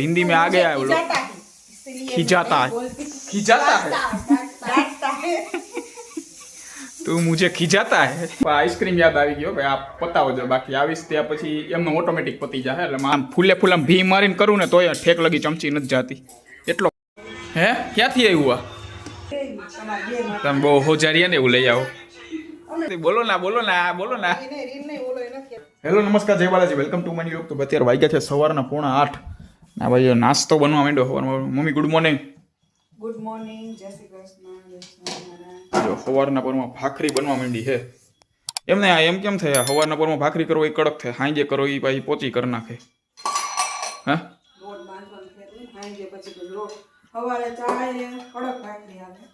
हिंदी में आ गया है वो लोग खिंचाता है खिंचाता है તો મુજે ખીજાતા હે? આઈસ્ક્રીમ યાદ આવી ગયો ભાઈ આ પતાવો જો. બાકી આવીશ ત્યાં પછી એમનો ઓટોમેટિક પતી જાય એટલે આમ ફૂલે ફૂલે ભી મારીને કરું ને તોય ઠેક લગી ચમચી ન જાતી. એટલો હે? ક્યાંથી આવ્યું આ? તમે બહુ હોજારીએ ને એવું લઈ આવો. બોલો ના બોલો ના બોલો ના. હેલો નમસ્કાર Jai Balaji. Welcome to money lock તો અત્યારે વાગ્યા છે સવારના પોણા આઠ. ના ભાઈ નાસ્તો બનવા માંડ્યો સવારમાં mummy good morning good morning Jai Shri Krishna જો સવારના પરમાં ભાખરી બનવા માંડી છે એમને આ એમ કેમ થાય? સવારના પરમાં ભાખરી કરો એ કડક થાય. હાંજે કરો એ પાછી પોચી કરી નાખે. હા? સવારે ચા એ કડક ભાખરી આવે.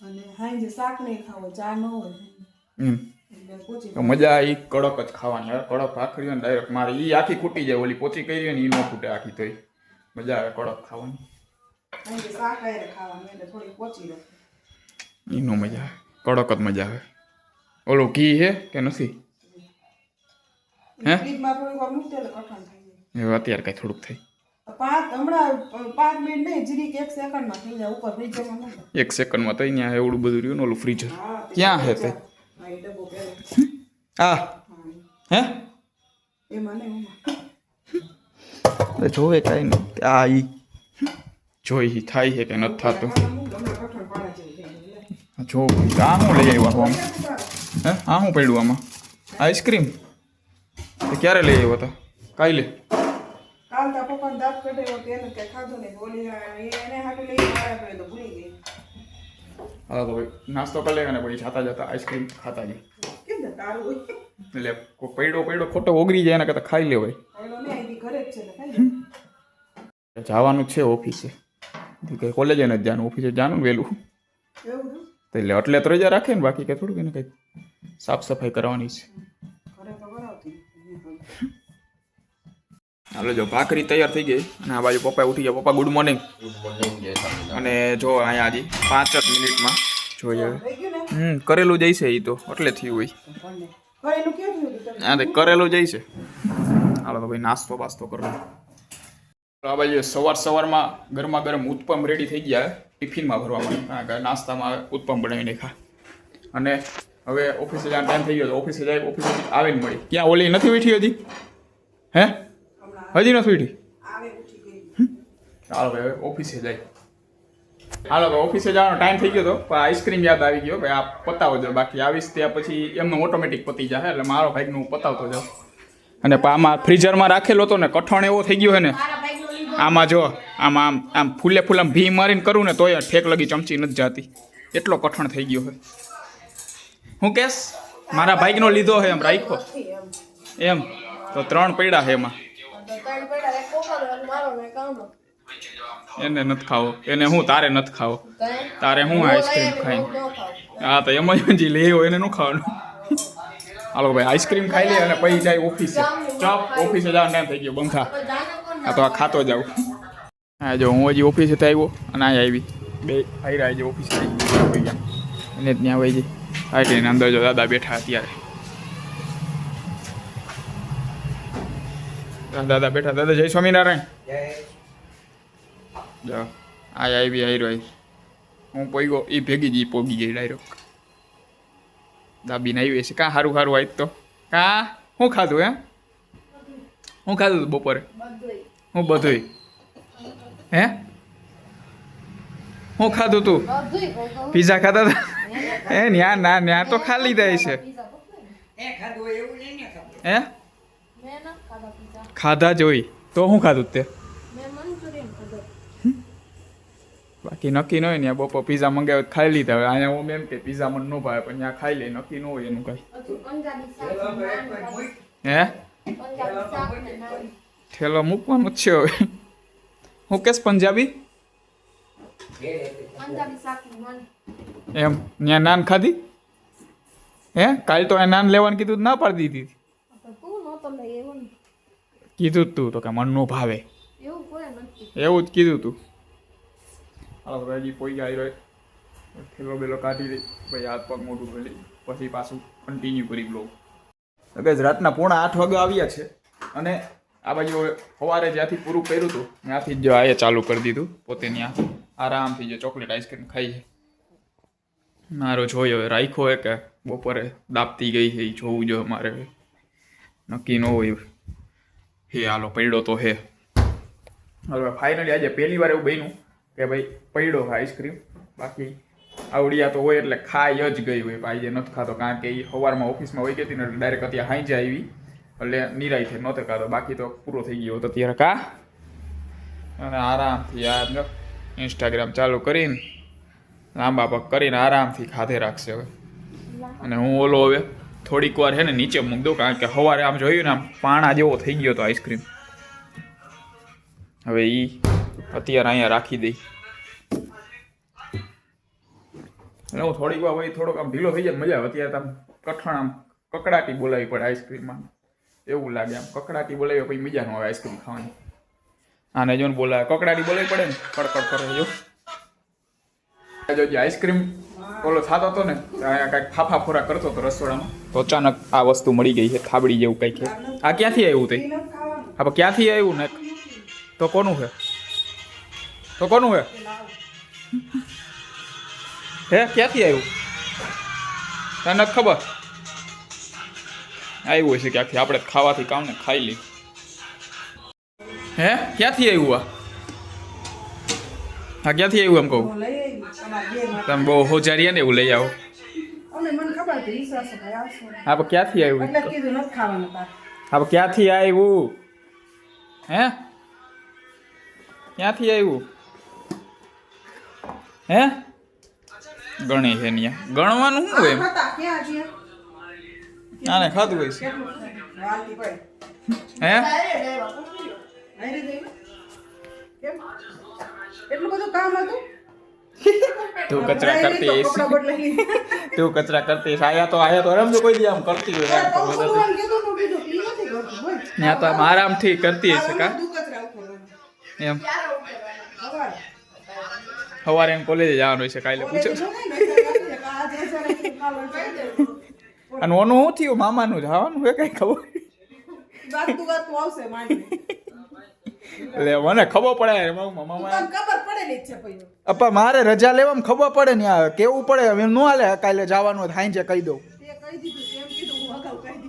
અને હાંજે શાક નહીં ખાવો ચા ન હોય. મજા આવી. કડક જ ખાવાની. હવે કડક ભાખરી હોય ને ડાયરેક્ટ મારે એ આખી ખૂટી જાય. ઓલી પોચી કરી હોય ને એ ન ખૂટે આખી તોય મજા આવે કડક ખાવાની. હાંજે શાક હારે ખાવાનું એટલે થોડી પોચી રહે. એનો મજા આવે. કડક જ મજા આવે. ઓલું ઘી હે કે નથી? હે? ફ્રીજમાં થોડીક વાર મૂકી દે એટલે કઠણ થઈ જાય. હવે અત્યારે કાંઈ થોડુંક થાય. પાંચ હમણાં પાંચ મિનિટ નહીં જીરીક એક સેકન્ડમાં થઈ જાય. ઉપર ફ્રીજરમાં મૂકે એક સેકન્ડમાં તો અહીંયા એવડું બધું રહ્યું ને ઓલું ફ્રીજર હા, તે ક્યાં હે તે? હા, એ ડબ્બો પહેલો. આ હા, હે જોવે કાંઈ નહીં આ ઈ જોઈ થાય છે કે નથી થતું. જો આ શું લઈ આવ્યો સારું. હે આ શું પડ્યું આમાં આઈસ્ક્રીમ તે ક્યારે લઈ આવ્યો હતા કાલે કાલ તારા પપ્પાને દાંત કઢાવ્યો તો એને કાંઈ ખાધું નહીં. બોલી, હા, એને હાટું તો ભૂલી ગઈ. હા તો ભાઈ નાસ્તો કરી લે પછી જાતા જતા આઈસ્ક્રીમ ખાતા છે? તારું. એટલે પૈડો પડ્યો પડ્યો ખોટો ઓગળી જાય એના કરતા ખાઈ લેવાય પહેલો ને અહીંથી ઘરે જ છે એટલે ખાઈ લે. જવાનું જ છે ઓફિસે. કે કોલેજે નથી જવાનું ઓફિસે જવાનું વહેલું. તો એટલે એટલે તો રજા રાખે ને બાકી કે થોડુંક એને કંઈક સાફ સફાઈ કરવાની છે. હાલો જો ભાખરી તૈયાર થઈ ગઈ અને આ બાજુ પપ્પા ઉઠી ગયા. પપ્પા ગુડ મોર્નિંગ અને જો અહીંયા હજી પાંચ જ મિનિટમાં જોઈએ? હમ કરેલું જાય છે એ તો એટલે થયું હોય. હા તે કરેલું જાય છે હાલો તો ભાઈ નાસ્તો બાસ્તો કરો આ બાજુ સવાર સવારમાં ગરમા ગરમ ઉત્પમ રેડી થઈ ગયા. ટિફિનમાં ભરવા માટે નાસ્તામાં ઉત્પમ બનાવીને ખા અને હવે ઓફિસે જવાનો ટાઈમ થઈ ગયો તો ઓફિસે જાય ઓફિસે આવીને મળી ક્યાં ઓલી નથી ઉઠી હજી? હે? હજી નથી ઉઠી? ચાલો ભાઈ હવે ઓફિસે જાય. હાલો ઓફિસે જવાનો ટાઈમ થઈ ગયો તો. પણ આઈસ્ક્રીમ યાદ આવી ગયો. ભાઈ આ પતાવો જો. બાકી આવીશ ત્યાં પછી એમનો ઓટોમેટિક પતી જાય એટલે મારો ભાઈનું પતાવતો જાઉં. અને આમાં ફ્રીઝરમાં રાખેલો હતો ને કઠણ એવો થઈ ગયો હે ને. આમાં જો આમાં આમ આમ ફૂલે ફૂલે ભી મારીને કરું ને તોય ઠેક લગી ચમચી નથી જાતી. એટલો કઠણ થઈ ગયો હોય હું કેસ? મારા ભાઈનો લીધો હે એમ રાખ્યો. એમ. એમ તો ત્રણ પડ્યા છે એમાં. એને નથી ખાવો. એને હું તારે નથી ખાવો. તારે હું આઈસ્ક્રીમ ખાઈ હું તો એમાં જ લે હોય એને ન ખાવાનું. હાલો ભાઈ આઈસ્ક્રીમ ખાઈ લે અને પછી જાય ઓફિસે ચપ ઓફિસે જવાનું ટાઈમ થઈ ગયો બંખા આ તો આ ખાતો જાઉં. હા જો હું હજી ઓફિસેથી આવ્યો અને અહીંયા આવી. બે આવી રહ્યા છે ઓફિસે આવી ગયા એને ત્યાં આવી જઈ આઈટીની અંદર જો દાદા બેઠા અત્યારે. દાદા બેઠા. દાદા જય સ્વામિનારાયણ. જો. આ આવી આવી રહ્યો હું પોઈગો એ ભેગી જ ઈ પોગી ગઈ ડાયરેક્ટ. દાબીને આવી છે કાં સારું સારું આવી તો. કાં? શું ખાધું હે? હું ખાધું હતું બપોરે. હું બધુંય. હે? હું ખાધું તું. પીઝા ખાધા હતા હે ન્યા ના ન્યા તો ખાલી જાય છે. પીઝા હે? ખાધા પીઝા. ખાધા જ હોય. તો શું ખાધું તે મેં મંચુરિયન ખાધો. બાકી નક્કી ન હોય ને બપોર પીઝા મંગાવ્યો તો ખાઈ લીધા હવે અહીંયા હું એમ કે પીઝા મને ન ભાવે પણ ત્યાં ખાઈ લે નક્કી ન હોય એનું કઈ. હે. ઠેલો મૂકવાનું છે હવે હું કેસ પંજાબી. એમ ત્યાં નાન ખાધી હે કાલ તો એ નાન લેવાનું કીધું ના પાડી દીધી. કીધું તું તો કે મન નો ભાવે એવું જ કીધું તું હજી પોઈ ગયા રહ્યો થેલો બેલો કાઢી દઈ પછી હાથ પગ મોટું ખોલી પછી પાછું કન્ટિન્યુ કરી બ્લોગ હવે રાતના પોણા આઠ વાગે આવ્યા છે. અને આ બાજુ સવારે જ્યાંથી પૂરું કર્યું હતું ત્યાંથી જ જો આ ચાલુ કરી દીધું. પોતે ત્યાં આરામથી જે ચોકલેટ આઈસ્ક્રીમ ખાઈ છે. મારો જોયો રાખ્યો હોય કે બપોરે દાપતી ગઈ છે, એ જોવું જોઈએ મારે નક્કી ન હોય. હે, હાલો, પડ્યો તો હે. હવે ફાઇનલી આજે પહેલી વાર એવું બન્યું. કે ભાઈ પડ્યો આઈસ્ક્રીમ બાકી આવડિયા તો હોય એટલે ખાઈ જ ગઈ હોય. ભાઈ જે નથી ખાતો, કારણ કે એ સવારમાં ઓફિસમાં હોય ગઈ ને ડાયરેક્ટ અત્યારે હાંજે આવી. એટલે નિરાય થઈ નહોતો ખાતો બાકી તો પૂરો થઈ ગયો હતો ત્યારે કા? અને આરામથી આ ઇન્સ્ટાગ્રામ ચાલુ કરીને લાંબા પગ કરીને આરામથી ખાધે રાખશે હવે. અને હું ઓલો હવે થોડીક વાર છે ને નીચે મૂક દઉં, કારણ કે સવારે આમ જોયું ને આમ પાણા જેવો થઈ ગયો હતો આઈસ્ક્રીમ હવે એ અત્યારે અહીંયા રાખી દઈ. એટલે હું થોડીક વાર હોય થોડોક આમ ઢીલો થઈ જાય મજા આવે. અત્યારે આમ કઠણ આમ કકડાટી બોલાવી પડે આઈસ્ક્રીમમાં એવું લાગે આમ કકડાટી બોલાવી પછી મજા ન આવે આઈસ્ક્રીમ ખાવાની. આને જો બોલાવે કકડાટી બોલાવી પડે ને, કડકડ કરે જો. જો આઈસ્ક્રીમ ઓલો થતો હતો ને અહીંયા કાંઈક ફાફા ફોરા કરતો હતો રસોડામાં. તો અચાનક આ વસ્તુ મળી ગઈ છે, થાબડી જેવું કંઈક આ ક્યાંથી આવ્યું તે? હા ક્યાંથી આવ્યું ને? તો કોનું છે? તો કોનું હે? હે ક્યાંથી આવ્યું? તને નથી ખબર? આવ્યું હશે ક્યાંથી? આપણે ખાવાથી કામ ને ખાઈ લઈ હે ક્યાંથી આવ્યું આ? હા ક્યાંથી આવ્યું એમ કહું? તમે બહુ હોજારીએ ને એવું લઈ આવો. હા પણ ક્યાંથી આવ્યું? હા ક્યાંથી આવ્યું? હે? ક્યાંથી આવ્યું? હે ગણી છે ન્યા ગણવાનું શું હોય એમ ખાતા છીએ આને ખાધું હોય છે. હે હારી દઈ. કેમ? એટલું બધું કામ હતું તું કચરા કરતી તો કચરા કરતી. આયા તો આયા તો રમજો કોઈ દી આમ કરતી હોય. ત્યાં તો આમ આરામથી કરતી હશે કા. એમ? સવારે એને કોલેજે જવાનું હોય છે કાલે પૂછો. છે છે. અને ઓનું શું થયું? મામાનું જવાનું હોય કઈ ખબર. એટલે મને ખબર પડે મામા છે. અપ્પા મારે રજા લેવામાં ખબર પડે ને આ કેવું પડે? હવે ન હાલે કાલે જવાનું હોય હાંજે કહી દઉં.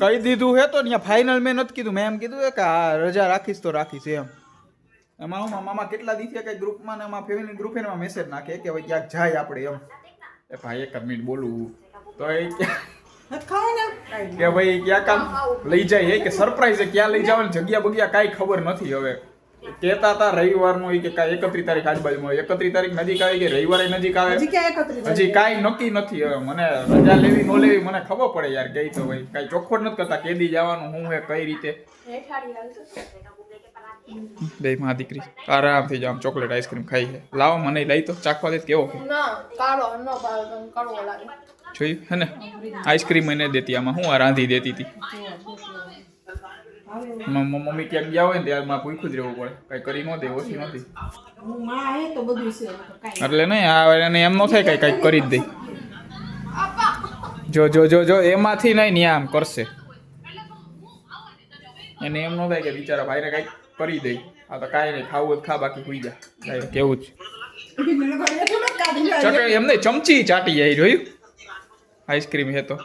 કહી દીધું, હું હે તો ત્યાં ફાઇનલ મેં નથી કીધું. મેં એમ કીધું હે કે આ રજા રાખીશ તો રાખીશ એમ. એમાં હું મામા કેટલા દિવસે કે ગ્રુપમાં ને એમાં ફેમિલી ગ્રુપ એમાં મેસેજ નાખે કે ભાઈ ક્યાંક જાય આપણે એમ. એ ભાઈ એક મિનિટ બોલું. તો એ કે- ભાઈ ક્યાં કામ લઈ જાય એ કે સરપ્રાઈઝ ક્યાં લઈ જવાની? જગ્યા બગ્યા કાંઈ ખબર નથી હવે. કેતા હતા રવિવારનું કે કાંઈ એકત્રીસ તારીખ આજુબાજુમાં એકત્રીસ તારીખ નજીક આવી કે રવિવારે નજીક આવે? હજી ક્યાં હજી કાંઈ નક્કી નથી હવે. મને રજા લેવી ન લેવી મને ખબર પડે યાર ગઈ તો ભાઈ. કાંઈ ચોખ્ખોટ નથી કરતા કેદી જવાનું હું હે કઈ રીતે? બે માં દીકરી. આરામથી જામ ચોકલેટ આઈસ્ક્રીમ ખાઈ છે. લાવો મને લઈ તો ચાખવા દે કેવો છે? ના કાળો ન ભાવે લાગે. જોયું? હે ને? આઈસ્ક્રીમ એને દેતી આમાં હું આ રાંધી દેતી હતી મમ્મી ક્યાંક ગયા હોય ને ત્યારે મારે પૂછું જ રહેવું પડે. કઈ કરી ન દે ઓછી નથી. હું માં હે તો બધું છે કાંઈ એટલે નહીં આ એને એમ ન થાય કઈ કંઈક કરી જ દે. જો જો જો જો એમાંથી નહીં ને આમ કરશે. એને એમ ન થાય કે બિચારા ભાઈને કંઈક કરી દઈ આ તો કાંઈ નહીં ખાવું ખા બાકી હુઈ જા. કેવું જ. ચકડી કોઈ એટલું નથી કાઢી જાય. ચક એમ નહીં ચમચી ચાટી જાય જોયું આઈસ્ક્રીમ હે તો?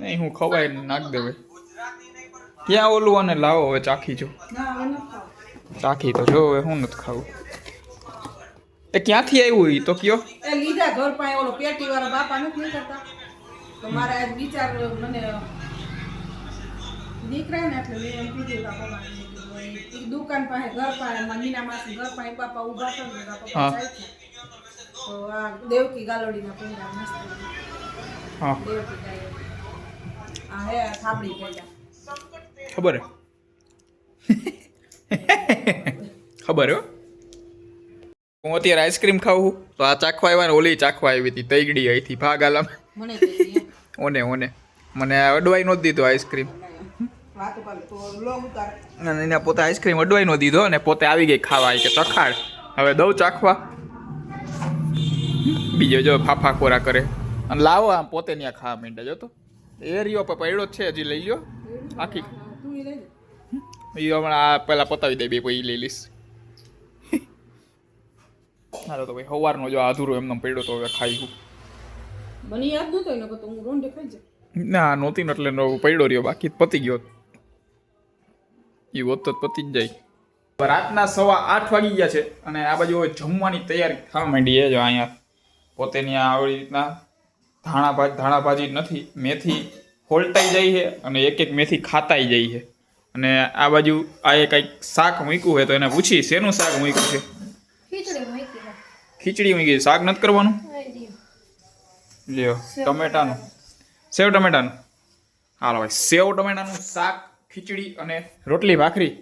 નહીં હું ખવાય નાખ દે ક્યાં ઓલું અને લાવો હવે ચાખી જો. ચાખી તો જો હવે હું નથી ખાવું. એ ક્યાંથી આવ્યું એ તો કયો. એ લીધા ઘર પાસે ઓલો પેટી વાળા બાપા નથી કરતા તો મારા વિચાર મને દીકરા ને એટલે મેં એમ કીધું બાપા મારે ઈ દુકાન પાસે ઘર પાસે મારા મીના માસી ઘર પાસે બાપા ઊભા ને મારા હા. જાય છે. તો આ દેવકી ગાલોડીના પહેર્યા મસ્ત હા. દેવકી ગાય. આ હે થાબડી પહેર્યા ખબર ખબર હો હું? અત્યારે આઈસ્ક્રીમ ખાઉં છું, તો આ ચાખવા આવ્યા ને ઓલી ચાખવા આવી હતી તૈગડી અહીંથી ભાગ આલામ. ઓને ઓને. મને આ અડવાઈ નહોતી દીધો આઈસ્ક્રીમ. અને એને પોતે આઈસ્ક્રીમ અડવાઈ નો દીધો અને પોતે આવી ગઈ ખાવા કે ચખાડ. હવે દઉં ચાખવા. બીજો જો ફાફા ખોરા કરે. અને લાવો આમ પોતે ત્યાં ખાવા માંડ્યા જો તો. એ રહ્યો પડ્યો જ છે હજી લઈ લ્યો. આખી. એ હમણાં આ પહેલાં પતાવી દે બે પછી લઈ લઈશ. હાલો તો ભાઈ સવારનો જો અધૂરો એમનો પડ્યો તો હવે ખાઈ હું. મને યાદ નતો એને તો હું રોંડે ખાઈ જાય ના નહોતી એટલે નો પડ્યો રહ્યો બાકી પતી ગયો. એ હોત તો પતી જ જાય. રાતના સવા આઠ વાગી ગયા છે અને આ બાજુ હવે જમવાની તૈયારી થવા માંડી છે. જો અહીંયા પોતેની આ આવી રીતના ધાણા ભાજ ધાણા ભાજી નથી મેથી હોલટાઈ જાય છે અને એક એક મેથી ખાતાઈ જાય છે. અને આ બાજુ આ એ કંઈક શાક મૂક્યું હોય તો એને પૂછી શેનું શાક મૂક્યું છે? ખીચડી મૂકી છે. ખીચડી મૂકી છે. શાક નથી કરવાનું? લ્યો ટમેટાનું. સેવ ટમેટાનું? હાલો ભાઈ સેવ ટમેટાનું શાક ખીચડી અને રોટલી ભાખરી?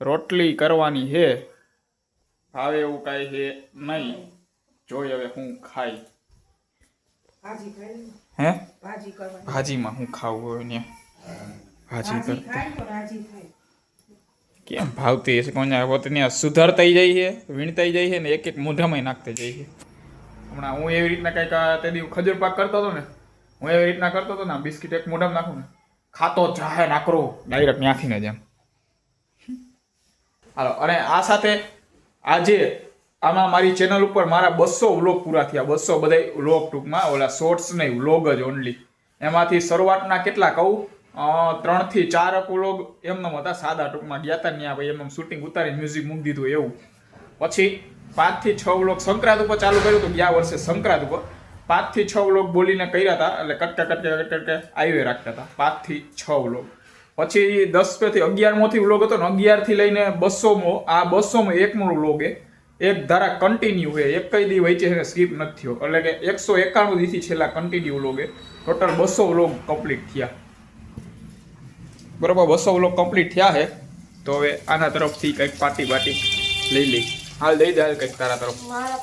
રોટલી. કરવાની છે ભાવે એવું કાંઈ હે નહીં. જોઈ હવે હું ખાઈ. હે? ભાજીમાં હું ખાવું હોય ને? ભાજી કરતા. કેમ ભાવતી હશે? કોને પોતે ત્યાં સુધારતાઈ જાય છે વીણતાઈ જાય છે ને એક એક મોઢામાં નાખતા જાય છે. હમણાં હું એવી રીતના કંઈક આ તે દી ખજૂર પાક કરતો હતો ને હું એવી રીતના કરતો હતો ને બિસ્કિટ એક મોઢામાં નાખું ને. ખાતો જાહે નાકરો ડાયરેક્ટ ત્યાંથી ને જેમ હાલો, અને આ સાથે આજે આમાં મારી ચેનલ ઉપર મારા બસો વ્લોગ પૂરા થયા. બસો બધા વ્લોગ ટૂંકમાં, ઓલા શોર્ટ્સ નહીં વ્લોગ જ ઓનલી એમાંથી શરૂઆતના કેટલા કહું? ત્રણથી ચાર વ્લોગ એમને હતા. સાદા ટૂંકમાં ગયા હતા ત્યાં ભાઈ. એમ શૂટિંગ ઉતારી મ્યુઝિક મૂકી દીધું એવું. પછી પાંચથી છ વ્લોગ સંક્રાંત ઉપર ચાલુ કર્યું હતું. ગયા વર્ષે સંક્રાંત ઉપર. પાંચથી છ વ્લોગ બોલીને કર્યા હતા, એટલે કટકે કટકે કટકે કટકે આવી રાખતા હતા. પાંચથી છ વ્લોગ. પછી દસ પેથી અગિયારમોથી વ્લોગ હતો ને, અગિયારથી લઈને બસોમો, આ બસોમો એકમો વ્લોગ એ. એક ધારા કન્ટિન્યુ છે, એક કઈ દી વચ્ચે છે સ્કીપ નથી થયો. એટલે કે એકસો એકાણું દીથી છેલ્લા કન્ટિન્યુ એ. ટોટલ બસો વ્લોગ કમ્પ્લીટ થયા. બરોબર, બસો વ્લોગ કમ્પ્લીટ થયા છે. તો હવે આના તરફથી કંઈક પાર્ટી પાર્ટી લઈ લઈ હાલ દઈ દે હાલ કંઈક તારા તરફ. મારા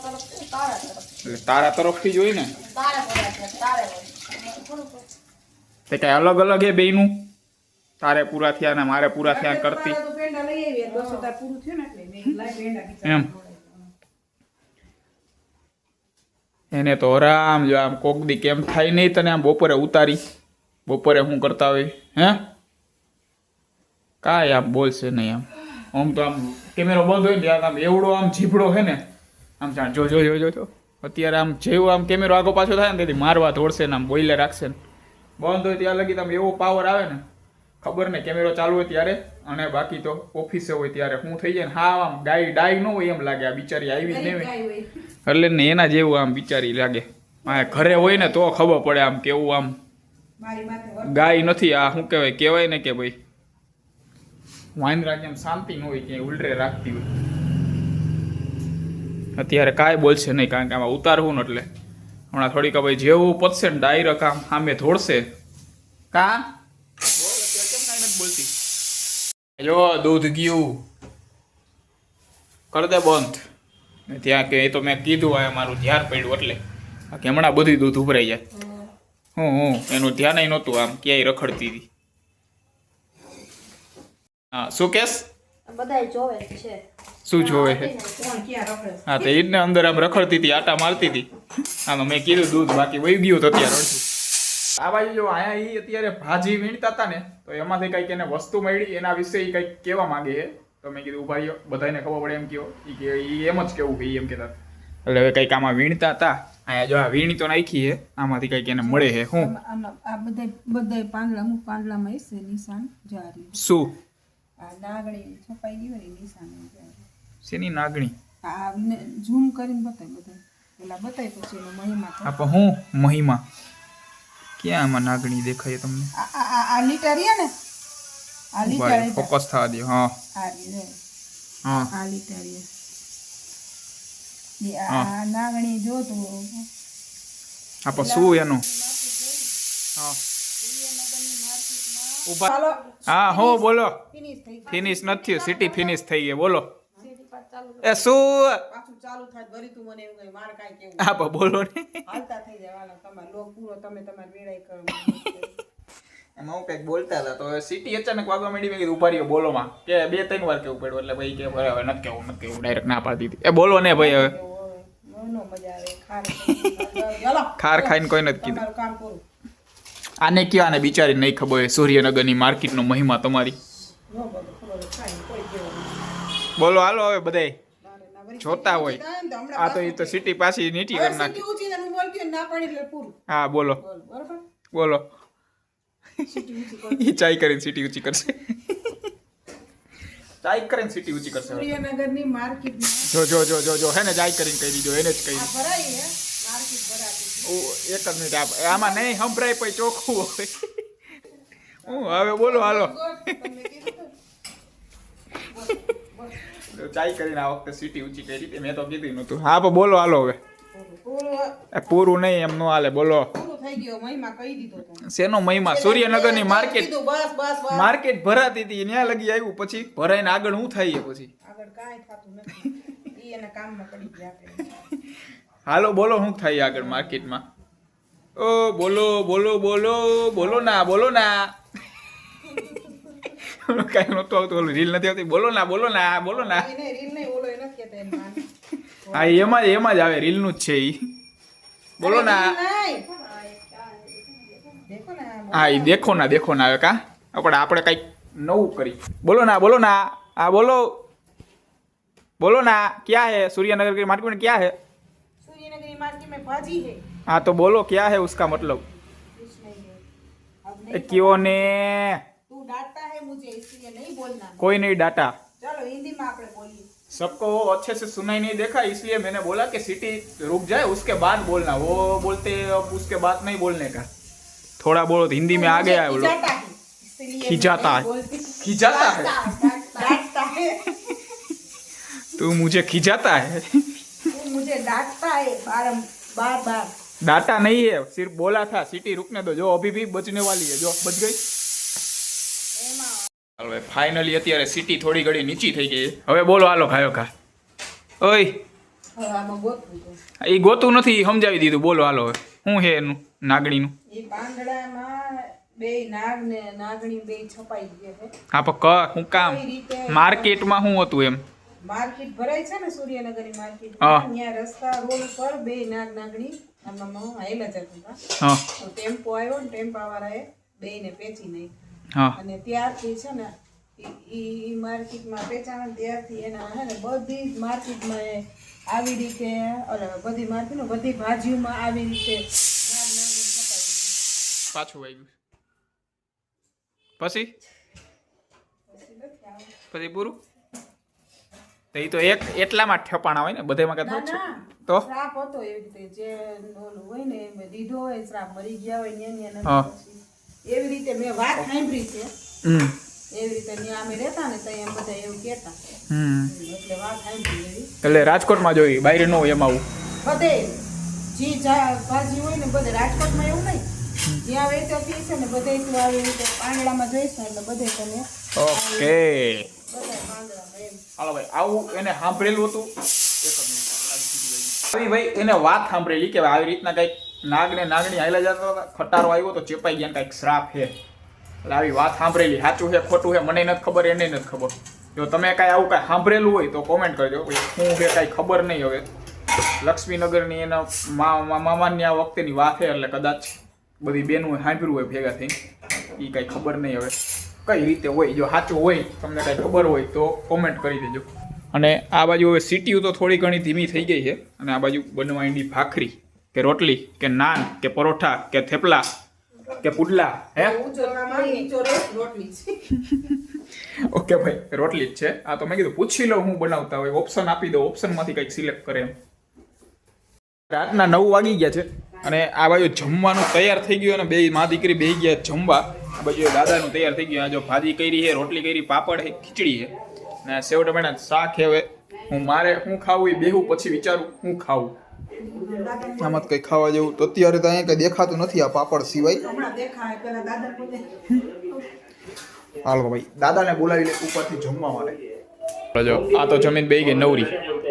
તારા તરફ. એટલે તારા તરફથી જોઈ ને? તે કઈ અલગ અલગ એ બેયનું? તારે પૂરા થયા ને મારે પૂરા થયા કરતી? એમ. એને તો આરામ જો આમ કોક દી કેમ થાય નહીં તને આમ બપોરે ઉતારી. બપોરે હું કરતા હોય હે? કાંઈ આમ બોલશે નહીં આમ. આમ તો આમ કેમેરો બંધ હોય ને ત્યારે આમ એવડો આમ જીભડો છે ને આમ જાણ જો જો જો જો અત્યારે આમ જેવું આમ કેમેરો આગો પાછો થાય ને તેથી મારવા દોડશે ને આમ બોઈલે રાખશે ને. બંધ હોય ત્યાં લગી તમે એવો પાવર આવે ને ખબર ને કેમેરો ચાલુ હોય ત્યારે અને બાકી તો ઓફિસે હોય ત્યારે હું થઈ જાય ને હા આમ ડાય ડાય ન હોય એમ લાગે આ બિચારી આવી જ નહીં. એટલે ને એના જેવું આમ બિચારી લાગે. આ ઘરે હોય ને તો ખબર પડે આમ કેવું આમ ગાય નથી આ શું કહેવાય કહેવાય ને કે ભાઈ વાંદરા જેમ શાંતિ ન હોય ક્યાંય ઉલરે રાખતી હોય. અત્યારે કાંઈ બોલશે નહીં કારણ કે આમાં ઉતારવું ને એટલે. હમણાં થોડીક ભાઈ જેવું પતશે ને ડાયરેક્ટ આમ સામે ધોડશે કા? બોલતી જો દૂધ ગયું. કર દે બંધ. ત્યાં કે એ તો મેં કીધું આ મારું ધ્યાન પડ્યું એટલે. બાકી હમણાં બધી દૂધ ઉભરાઈ જાય. હું હું એનું ધ્યાન નહોતું આમ ક્યાંય રખડતી હતી. હા શું કેસ? બધાય જોવે છે. શું જોવે છે? કોણ ક્યાં રખડે હા તો એને અંદર આમ રખડતી હતી આટા મારતી હતી. આમાં મેં કીધું દૂધ બાકી વહી ગયું તો અત્યારે આ બાજુ જો અહીંયા એ અત્યારે ભાજી વીણતા હતા ને તો એમાંથી કંઈક એને વસ્તુ મળી એના વિશે એ કંઈક કહેવા માંગે છે. તો મેં કીધું ભાઈ બધાને ખબર પડે એમ કયો. એ કે એ એમ જ કેવું ભાઈ એમ કહેતા એટલે હવે કંઈક આમાં વીણતા હતા અહીંયા જો આ વીણી તો નાખી છે આમાંથી કંઈક એને મળે છે. આમાં આ બધા બધા પાંદડા અમુક પાંદડામાં હશે નિશાન જારી. શું? આ નાગણી છપાઈ ગયું ને નિશાન શેની નાગણી? આ ઝૂમ કરીને બતાય બધા. પેલા બતાય પછી એનો મહિમા આપ હું મહિમા? ક્યાં આમાં નાગણી દેખાય તમને? આ લીટા રહ્યા ને? આ લીટા. ફોકસ થવા દે હા. આ હા. આ લીટા રહ્યા. આ નાગણી જો તો આપ શું એનું? હા. ઊભા ચાલો હા હો બોલો. ફિનિશ થઈ ગઈ. ફિનિશ નથી થયું. સિટી ફિનિશ થઈ ગઈ. બોલો. એ શું? પાછું ચાલુ થાય તું મને એવું કહે મારે કાંઈ કેવું આ બોલો ને. હાલતા થઈ જાય વાલા તમારે લોક પૂરો તમે તમારી વેળાઈ કરો. એમાં હું કંઈક બોલતા હતા તો સિટી અચાનક વાગવા માંડી મેં કીધું ઊભા બોલોમાં કે બે ત્રણ વાર કેવું પડ્યું એટલે ભાઈ કે ભાઈ હવે નથી કેવું નથી કેવું ડાયરેક્ટ ના પાડી દીધી. એ બોલો ને ભાઈ હવે. એવું હોય. નો મજા આવે ખાર ખાઈને. ચાલો ખાર ખાઈને કોઈ નથી કીધું. કામ પૂરું. આને કયો આને બિચારી નહીં ખબર હોય સૂર્યનગરની માર્કેટનો મહિમા તમારી. બોલો હાલો હવે બધાય. જોતા હોય. આ તો એ તો સિટી પાછી નીટી કરી નાખી. હું બોલો બોલો. એ ચાય કરીને સિટી ઊંચી કરશે. ચાય કરીને સિટી ઊંચી કરશે. સૂર્યનગરની માર્કેટ જો જો જો જો જો હે ને ચાય કરીને કહી દીધો એને જ કહી દીધો. માર્કેટ ભરાતી. એક જ મિનિટ આપ આમાં નહીં સંભળાય પછી ચોખ્ખું હોય. હું હવે બોલો હાલો. ચાય કરીને આ વખતે સિટી ઊંચી કરી મેં તો કીધું નતું હા પણ બોલો હાલો હવે. પૂરું પૂરું એ પૂરું નહીં એમ નો હાલે બોલો. શેનો મહિમા? સૂર્યનગરની માર્કેટ માર્કેટ ભરાતી હતી ત્યાં લગી આવ્યું પછી ભરાઈને આગળ હું થાય પછી. આગળ કાંઈ થતું નથી. એના કામમાં પડી ગયા હાલો બોલો શું થાય આગળ માર્કેટમાં? ઓ બોલો બોલો બોલો બોલો ના બોલો ના. કાંઈ નતો આવતો ઓલું રીલ નથી આવતી. બોલો ના બોલો ના બોલો ના. હા એમાં જ એમાં જ આવે રીલનું જ છે એ બોલો ના. હા એ દેખો ના દેખો ના આવે કા? આપણે આપણે કંઈક નવું કરી. બોલો ના બોલો ના. હા બોલો. બોલો ના ક્યાં હે? સૂર્યનગર માર્કેટ ક્યાં હે? मार्केट में भाजी है हाँ तो बोलो क्या है उसका मतलब कुछ नहीं है अब ए, नहीं क्यों ने तू डांटता है मुझे इसलिए नहीं बोलना कोई नहीं डाटा चलो हिंदी में આપણે બોલીએ सबको अच्छे से सुनाई नहीं देखा इसलिए मैंने बोला कि सिटी रुक जाए उसके बाद बोलना वो बोलते अब उसके बाद नहीं बोलने का थोड़ा बोलो तो हिंदी में आ गया है वो लोग खिजाता है इसलिए खिजाता मैं है। बोलती हूँ। खिजाता है डांटता है तू मुझे खिंचाता है तू मुझे डांटता है बार बार बार डाटा नहीं है सिर्फ बोला था सिटी रुकने दो जो अभी भी बचने वाली है जो बच गई એમાં હવે ફાઇનલી અત્યારે સિટી થોડી ઘડી નીચી થઈ ગઈ છે. હવે બોલો હાલો ખાયો ખા ઓય હવે આમાં ગોતવું તો. એ ગોતું નથી ઈ સમજાવી દીધું બોલો હાલો હવે શું છે એનું નાગણીનું એ પાંદડામાં બે નાગ ને નાગણી બે છપાઈ ગયા છે હા પણ ક હું કામ કઈ રીતે માર્કેટમાં શું હતું એમ માર્કેટ ભરાય છે ને સૂર્યનગરની માર્કેટ ત્યાં રસ્તા રોડ પર બે નાગ નાગણી આમાં હાઈલા જતા હતા. તો ટેમ્પો આવ્યો ને ટેમ્પા વાળાએ બે ને પેચી નહીં અને ત્યારથી છે ને ઈ- ઈ માર્કેટમાં વેચાણ ત્યારથી એના હે ને બધી જ માર્કેટમાં આવી રીતે બધી માર્કેટમાં બધી ભાજીઓમાં આવી રીતે પછી પછી? પૂરું તો એ તો એક એટલામાં ઠેપાણા હોય ને બધામાં ના તો? શ્રાપ હતો એવી રીતે. જે ઓલું હોય ને એમ દીધો હોય શ્રાપ મરી ગયા હોય ને એની એવી રીતે મેં વાત સાંભળી છે. એવી રીતે ત્યાં અમે રહેતા ને તો એમ બધા એવું કહેતા. એટલે વાત સાંભળી એવી. એટલે રાજકોટમાં જોઈ બહાર ન હોય એમાં આવું? બધે જી ભાજી હોય ને બધે રાજકોટમાં એવું નહીં. જ્યાં વેચાતી છે ને બધે આવી રીતે પાંદડામાં જોઈશ એટલે બધે તમે ઓકે. બધા પાંદડામાં એમ. હાલો ભાઈ, આવું એને સાંભળેલું હતું. આવી ભાઈ, એને વાત સાંભળેલી કે આવી રીતના કંઈક નાગ નાગણી હાલ્યા જતા હતા, ખટારો આવ્યો તો ચેપાઈ ગયા કંઈક શ્રાપ છે. એટલે આવી વાત સાંભળેલી, સાચું છે, ખોટું છે, મને નથી ખબર, એને નથી ખબર. જો તમે કાંઈ આવું કાંઈ સાંભળેલું હોય તો કોમેન્ટ કરજો. શું છે, કાંઈ ખબર નહીં હવે. લક્ષ્મીનગરની એના મામાની આ વખતેની વાત છે, એટલે કદાચ બધી બેનું સાંભળ્યું હોય ભેગા થઈને. એ કાંઈ ખબર નહીં હવે. કઈ રીતે હોય જો સાચું હોય તમને કાંઈ ખબર હોય તો કોમેન્ટ કરી દેજો. અને આ બાજુ હવે સીટીયું તો થોડી ઘણી ધીમી થઈ ગઈ છે અને આ બાજુ બનવા એની ભાખરી કે રોટલી કે નાન કે પરોઠા કે થેપલા કે પુડલા હે? ઓકે ભાઈ રોટલી જ છે. આ તો મેં કીધું પૂછી લઉં હું બનાવતા હોય. ઓપ્શન આપી દો ઓપ્શનમાંથી કંઈક સિલેક્ટ કરે એમ. રાતના નવ વાગી ગયા છે અને આ બાજુ જમવાનું તૈયાર થઈ ગયું અને બે મા દીકરી બે ગયા જમવા. આ બાજુ દાદાનું તૈયાર થઈ ગયું. આ જો ભાજી કરી છે રોટલી કરી પાપડ છે ખીચડી છે. ને સેવ ટમેટા શાક છે હવે. હું મારે હું ખાવું એ બેહું પછી વિચારું હું ખાવું. આમાં કંઈ ખાવા જેવું તો અત્યારે તો અહીંયા કંઈ દેખાતું નથી આ પાપડ સિવાય. હમણાં દેખાય પેલા દાદા પોતે હાલો ભાઈ દાદાને બોલાવી લે ઉપરથી જમવા માટે. જો આ તો જમીન બે ગઈ નવરી.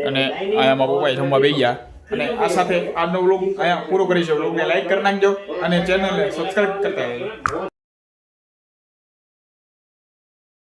અને આમાં પપ્પાએ જમવા બેહી ગયા અને આ સાથે આજનો વ્લોગ અહીંયા પૂરો કરી છે વ્લોગને લાઈક કરી નાખજો અને ચેનલને સબસ્ક્રાઈબ કરતા રહેજો.